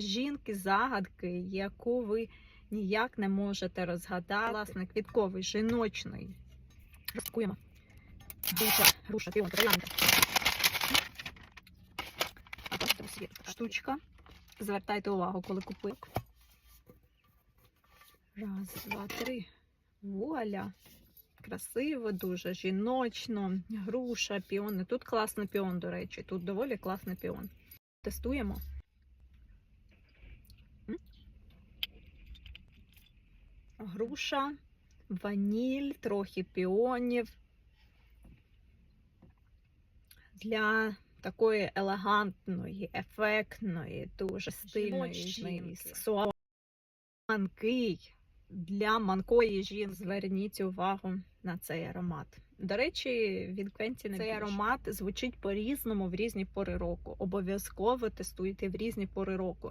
жінки загадки, яку ви ніяк не можете розгадати. Власне, квітковий, жіночний. Розпакуємо. Груша, груша, піон, троянда. Штучка. Звертайте увагу, коли купив. Раз, два, три. Вуаля. Красиво, дуже жіночно. Груша, піони. Тут класний піон, до речі. Тут доволі класний піон. Тестуємо. Груша, ваніль, трохи піонів. Для такої елегантної, ефектної, дуже стильної, сексуальної. Для манкої жінки зверніть увагу на цей аромат. До речі, від Квенті цей аромат звучить по-різному в різні пори року. Обов'язково тестуйте в різні пори року.